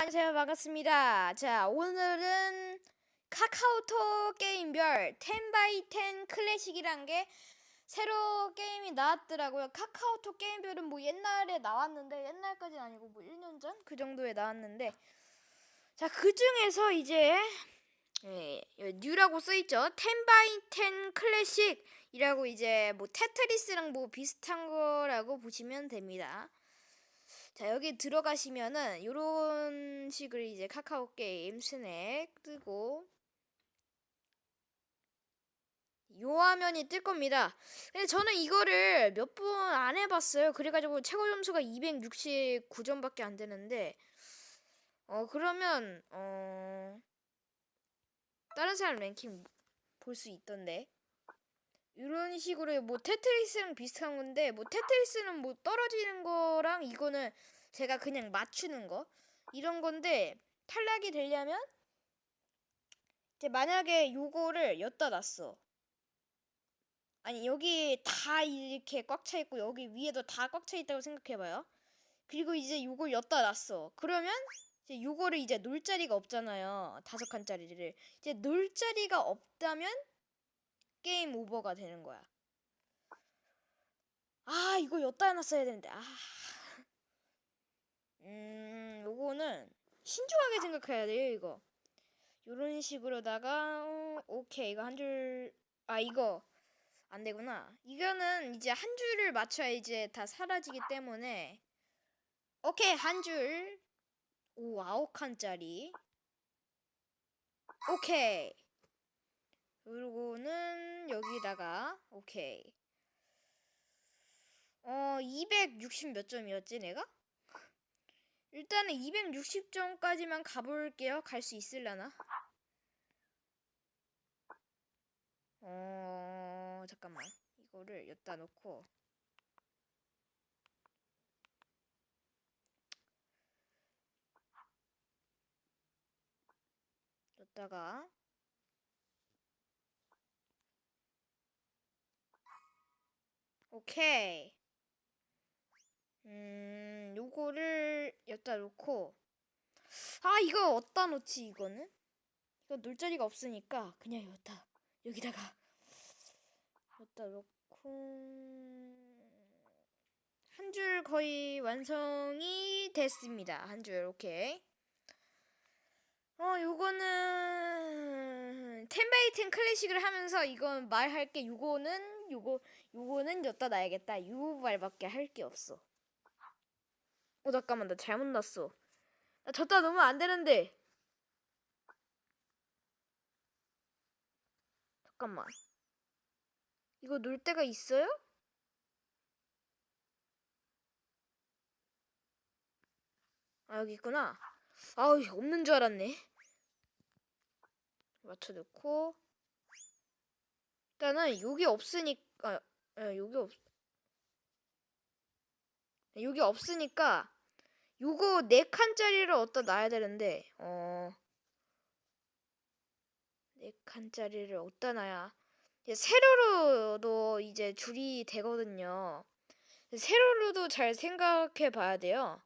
안녕하세요. 반갑습니다. 자 오늘은 카카오톡 게임별 10x10 클래식이란 게 새로 게임이 나왔더라고요. 카카오톡 게임별은 뭐 옛날에 나왔는데 옛날까지는 아니고 뭐 1년 전? 그 정도에 나왔는데 자 그 중에서 이제 예, 뉴라고 써있죠. 10x10 클래식이라고 이제 뭐 테트리스랑 뭐 비슷한 거라고 보시면 됩니다 자 여기 들어가시면은 요런 식으로 이제 카카오 게임 스낵 뜨고 요 화면이 뜰 겁니다. 근데 저는 이거를 몇 번 안 해봤어요. 그래가지고 최고 점수가 269점밖에 안 되는데 어 그러면 어 다른 사람 랭킹 볼 수 있던데 이런 식으로 뭐 테트리스랑 비슷한 건데 뭐 테트리스는 뭐 떨어지는 거랑 이거는 제가 그냥 맞추는 거? 이런 건데 탈락이 되려면 이제 만약에 요거를 엿다 놨어. 아니 여기 다 이렇게 꽉 차 있고 여기 위에도 다 꽉 차 있다고 생각해봐요. 그리고 이제 요걸 엿다 놨어. 그러면 이제 요거를 이제 놀 자리가 없잖아요. 다섯 칸짜리를. 이제 놀 자리가 없다면 게임 오버가 되는 거야. 아, 이거 엿다 놨어야 되는데. 아. 음, 요거는 신중하게 생각해야 돼요, 이거. 요런 식으로다가 어, 오케이. 이거 한 줄 아, 이거 안 되구나. 이거는 이제 한 줄을 맞춰야 이제 다 사라지기 때문에 오케이. 한 줄. 오, 아홉 칸짜리. 오케이. 그리고는 여기다가 오케이. 어, 260 몇 점이었지, 내가? 일단은 260점까지만 가볼게요. 갈 수 있을라나? 어, 잠깐만. 이거를 여기다 놓고. 여기다가 오케이. 음, 요거를 여기다 놓고. 아, 이거 어디다 놓지, 이거는? 이거 놀 자리가 없으니까 그냥 여기다, 여기다가. 여기다 놓고. 한 줄 거의 완성이 됐습니다. 한 줄, 오케이. 어, 요거는 텐바이텐 클래식을 하면서 이건 말할 게 요거는 요거 요거는 여기다 놔야겠다. 요 말밖에 할 게 없어. 어 잠깐만 나 잘못 놨어. 나 졌다 놓으면 안 되는데. 잠깐만. 이거 놀 데가 있어요? 아 여기 있구나. 아우 없는 줄 알았네. 맞춰 놓고 일단은 여기 없으니까 아, 여기 없 여기 없으니까 요거 네 칸짜리를 어디다 놔야 되는데 어. 네 칸짜리를 어디다 놔야 세로로도 이제 줄이 되거든요. 세로로도 잘 생각해 봐야 돼요.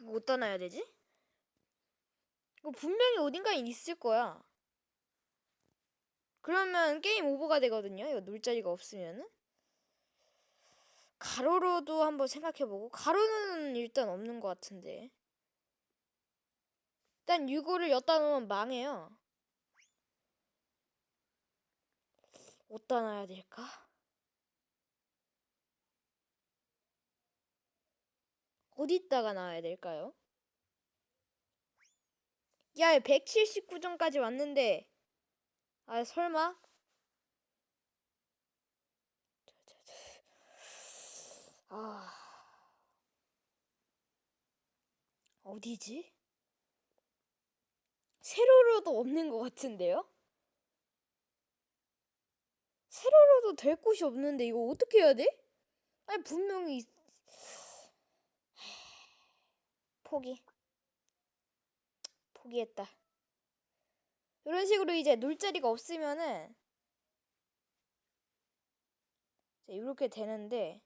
이거 어디다 놔야 되지? 이거 분명히 어딘가에 있을 거야. 그러면 게임 오버가 되거든요. 이거 놀 자리가 없으면은. 가로로도 한번 생각해보고 가로는 일단 없는 것 같은데 일단 6호를 엿다 놓으면 망해요 어디다 놔야 될까? 어디다가 놔야 될까요? 야 179점까지 왔는데 아 설마? 아 어디지? 세로로도 없는 것 같은데요? 세로로도 될 곳이 없는데 이거 어떻게 해야 돼? 아니 분명히 포기 포기했다. 이런 식으로 이제 놀 자리가 없으면은 이렇게 되는데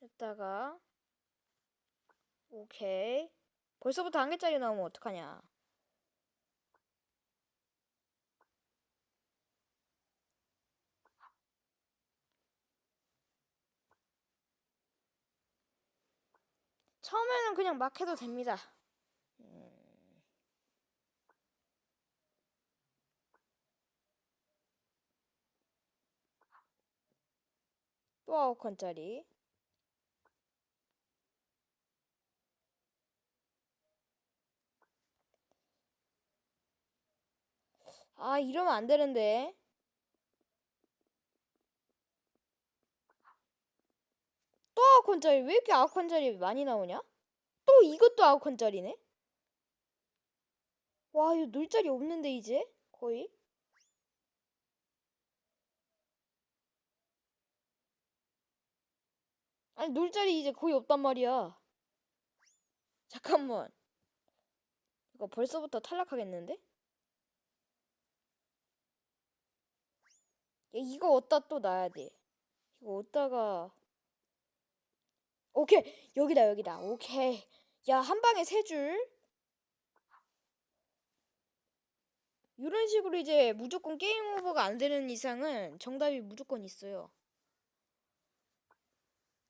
이따가 오케이 벌써부터 한 개짜리 나오면 어떡하냐 처음에는 그냥 막 해도 됩니다. 음. 또 아홉 칸짜리. 아, 이러면 안 되는데. 또 아홉 칸짜리. 왜 이렇게 아홉 칸짜리 많이 나오냐? 또 이것도 아홉 칸짜리네? 와, 이거 놀 자리 없는데, 이제? 거의? 아니, 놀 자리 이제 거의 없단 말이야. 잠깐만. 이거 벌써부터 탈락하겠는데? 야, 이거 어디다 또 놔야 돼. 이거 어디다가. 오케이. 여기다, 여기다. 오케이. 야, 한 방에 세 줄. 이런 식으로 이제 무조건 게임 오버가 안 되는 이상은 정답이 무조건 있어요.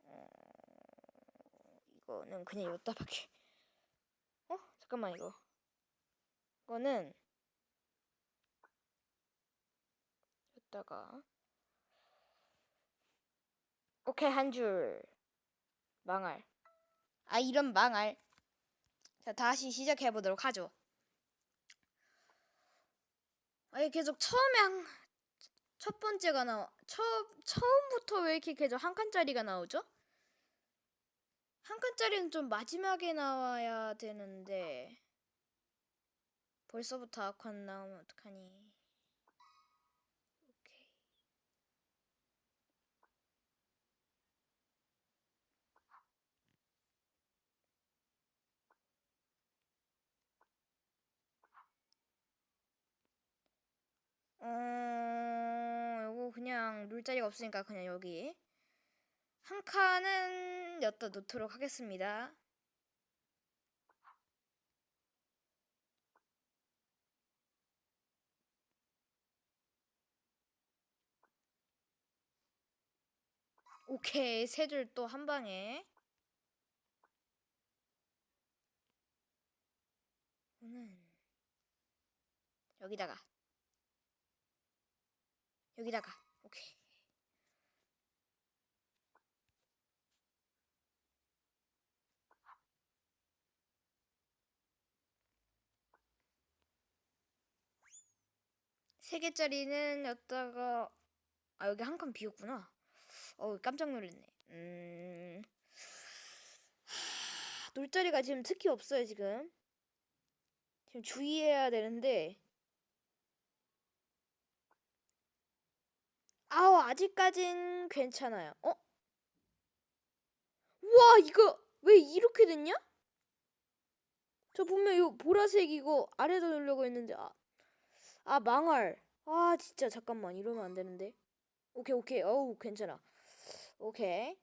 어, 이거는 그냥 여기다 밖에. 어? 잠깐만 이거. 이거는 여기다가 오케이 한 줄. 망할. 아 이런 망할. 자 다시 시작해 보도록 하죠. 아니 계속 처음에 한, 첫 번째가 나와. 처, 처음부터 왜 이렇게 계속 한 칸짜리가 나오죠? 한 칸짜리는 좀 마지막에 나와야 되는데 벌써부터 아칸 나오면 어떡하니? 어, 요거 그냥 놀 자리가 없으니까 그냥 여기. 한 칸은 여기다 놓도록 하겠습니다. 오케이. 세 줄 또 한 방에. 저는 여기다가 여기다가. 오케이. 세 개짜리는 여기다가 아 여기 한 칸 비었구나. 어 깜짝 놀랐네. 음. 하, 놀자리가 지금 특히 없어요 지금. 지금 주의해야 되는데 아우 아직까진 괜찮아요. 어? 우와 이거 왜 이렇게 됐냐? 저 분명 이거 보라색 이거 아래다 놓으려고 했는데 아, 아 망할. 아 진짜 잠깐만 이러면 안 되는데. 오케이 오케이 어우 괜찮아. 오케이.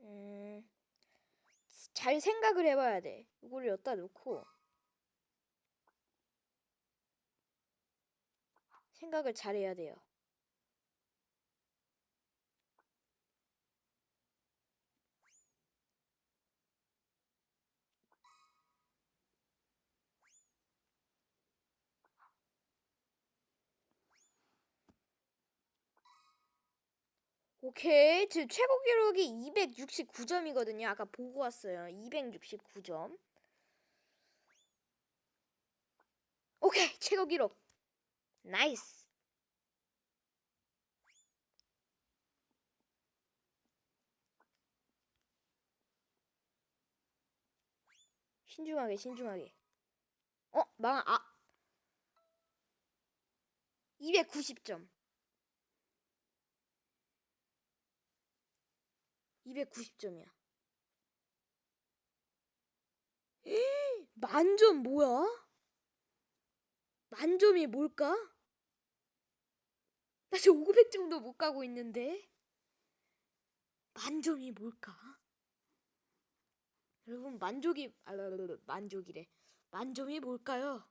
음, 잘 생각을 해봐야 돼. 이거를 여기다 놓고 생각을 잘해야 돼요. 오케이. 지금 최고 기록이 269점이거든요. 아까 보고 왔어요. 269점. 오케이. 최고 기록. 나이스. 신중하게, 신중하게. 어, 망, 아. 290점. 290점이야. 만점 뭐야? 만점이 뭘까? 나 지금 500 정도 못 가고 있는데. 만점이 뭘까? 여러분 만족이 아 만족이래. 만점이 뭘까요?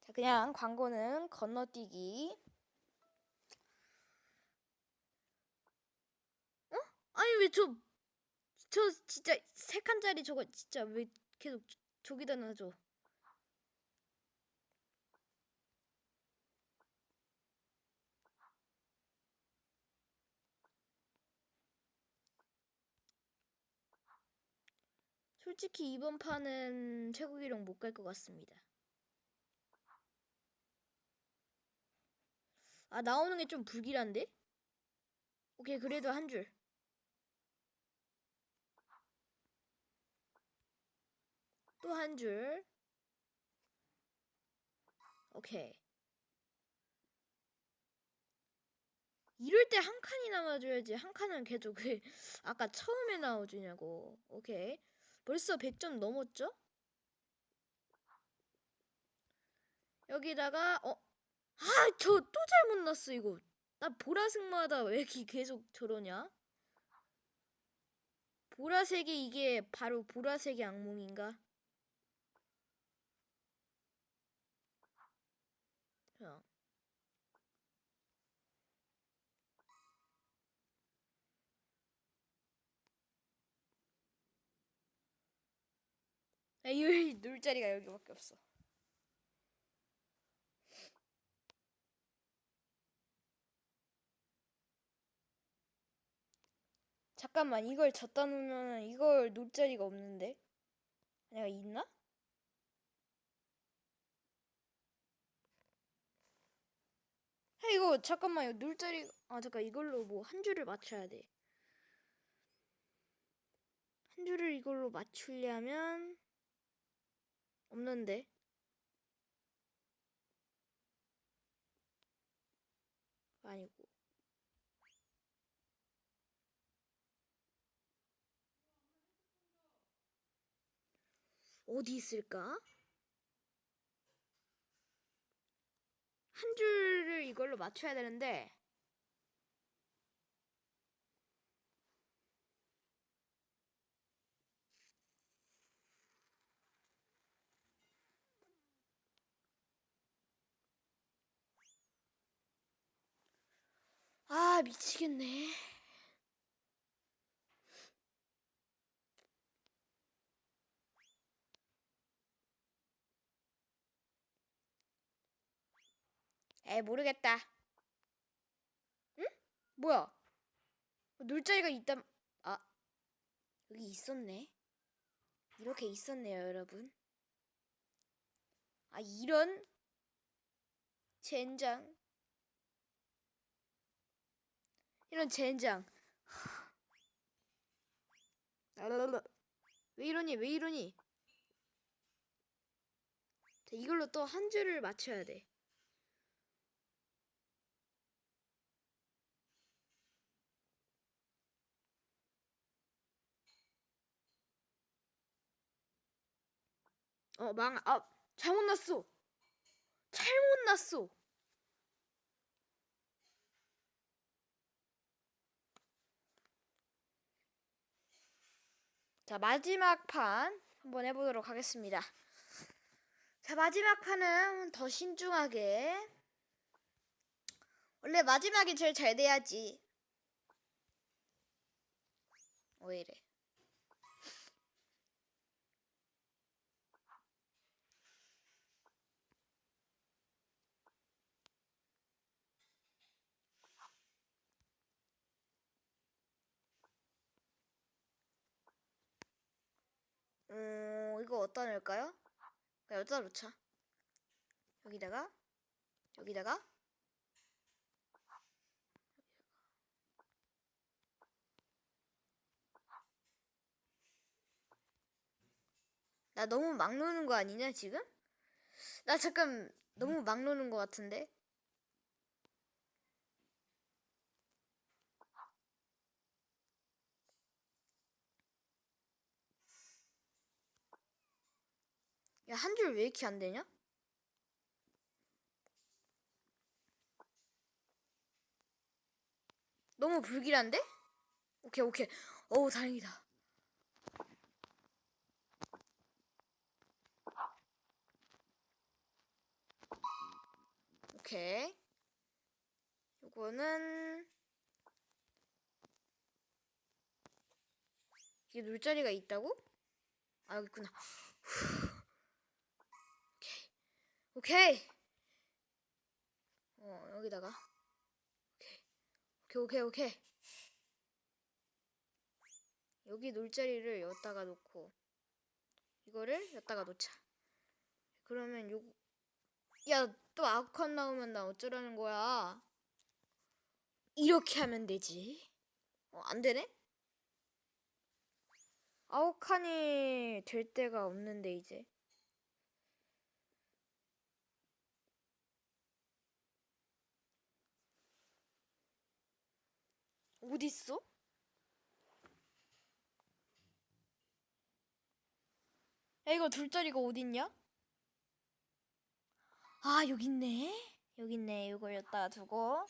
자 그냥 광고는 건너뛰기. 어? 아니 왜 저 저 진짜 세 칸짜리 저거 진짜 왜 계속 저- 저기다 놔줘? 솔직히 이번 판은 최고 기록 못 갈 것 같습니다. 아 나오는 게 좀 불길한데? 오케이 그래도 한 줄. 또 한 줄. 오케이. 이럴 때 한 칸이 남아줘야지. 한 칸은 계속 왜 아까 처음에 나와주냐고. 오케이. 벌써 100점 넘었죠? 여기다가 어? 아, 저 또 잘못 났어 이거. 나 보라색마다 왜 이렇게 계속 저러냐? 보라색이 이게 바로 보라색의 악몽인가? 자. 아, 이 놀 자리가 여기밖에 없어. 잠깐만 이걸 졌다 놓으면 이걸 놓을 자리가 없는데 내가 있나? 아 이거 잠깐만 이거 놓을 자리 아 잠깐 이걸로 뭐 한 줄을 맞춰야 돼. 한 줄을 이걸로 맞추려면 없는데 아니고 어디 있을까? 한 줄을 이걸로 맞춰야 되는데 아 미치겠네. 에 모르겠다. 응? 뭐야? 놀자리가 있다. 아 여기 있었네. 이렇게 있었네요, 여러분. 아 이런 젠장. 이런 젠장. 왜 이러니? 왜 이러니? 자, 이걸로 또 한 줄을 맞춰야 돼. 어, 망, 아, 잘못 났어. 잘못 났어. 자, 마지막 판 한번 해보도록 하겠습니다. 자, 마지막 판은 더 신중하게. 원래 마지막이 제일 잘 돼야지. 왜 이래? 어, 이거 어디다 넣을까요? 그냥 여기다 놓자. 여기다가, 여기다가, 나 너무 막 노는 거 아니냐, 지금? 나 잠깐 너무 막 노는 거 같은데? 야, 한 줄 왜 이렇게 안 되냐? 너무 불길한데? 오케이 오케이. 어우 다행이다. 오케이. 요거는 이게 놀자리가 있다고? 아 여기 있구나. 오케이. 어 여기다가 오케이 오케이 오케이 오케이. 여기 놀 자리를 여기다가 놓고 이거를 여기다가 놓자. 그러면 요 야, 또 아칸 나오면 나 어쩌라는 거야? 이렇게 하면 되지. 어, 안 되네? 아홉 칸이 될 때가 없는데 이제. 어딨어? 야 이거 둘자리가 어딨냐? 아 여기 있네. 여기 있네. 이걸 여기다 두고.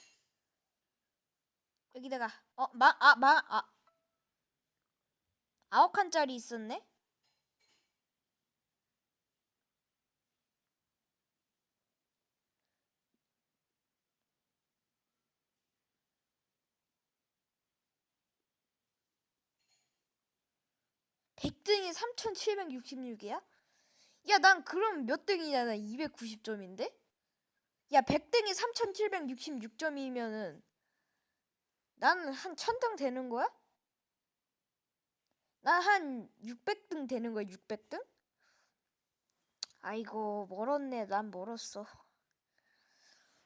여기다가. 어망아망아. 아홉 칸짜리 있었네 백등이 3766이야? 야, 난 그럼 몇 등이냐? 나 290점인데? 야, 100등이 3766점이면은 나는 한 1000등 되는 거야? 난 한 600등 되는 거야, 600등? 아이고, 멀었네. 난 멀었어.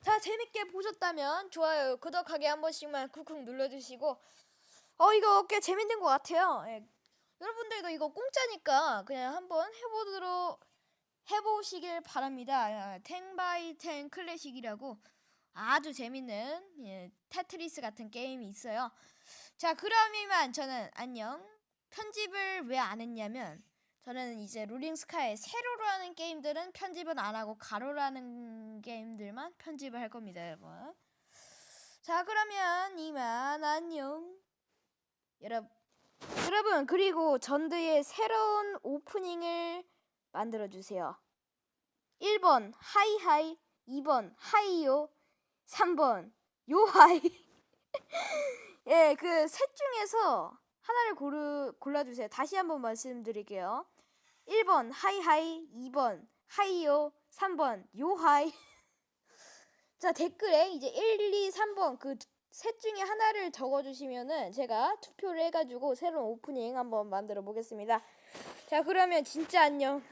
자, 재밌게 보셨다면 좋아요, 구독하기 한 번씩만 쿡쿡 눌러주시고 어, 이거 꽤 재밌는 것 같아요. 예. 여러분들도 이거 공짜니까 그냥 한번 해보도록 해보시길 바랍니다. 탱바이 탱 클래식이라고 아주 재밌는 예, 테트리스 같은 게임이 있어요. 자, 그럼 이만 저는 안녕. 편집을 왜 안 했냐면 저는 이제 롤링 스카이 세로로 하는 게임들은 편집은 안 하고 가로로 하는 게임들만 편집을 할 겁니다, 여러분. 자, 그러면 이만 안녕. 여러분 여러분 그리고 전드의 새로운 오프닝을 만들어 주세요. 1번 하이하이, 2번 하이요, 3번 요하이. 예, 그 셋 중에서 하나를 고르 골라 주세요. 다시 한번 말씀드릴게요. 1번 하이하이, 2번 하이요, 3번 요하이. 자, 댓글에 이제 1, 2, 3번 그 셋 중에 하나를 적어주시면은 제가 투표를 해가지고 새로운 오프닝 한번 만들어 보겠습니다. 자, 그러면 진짜 안녕.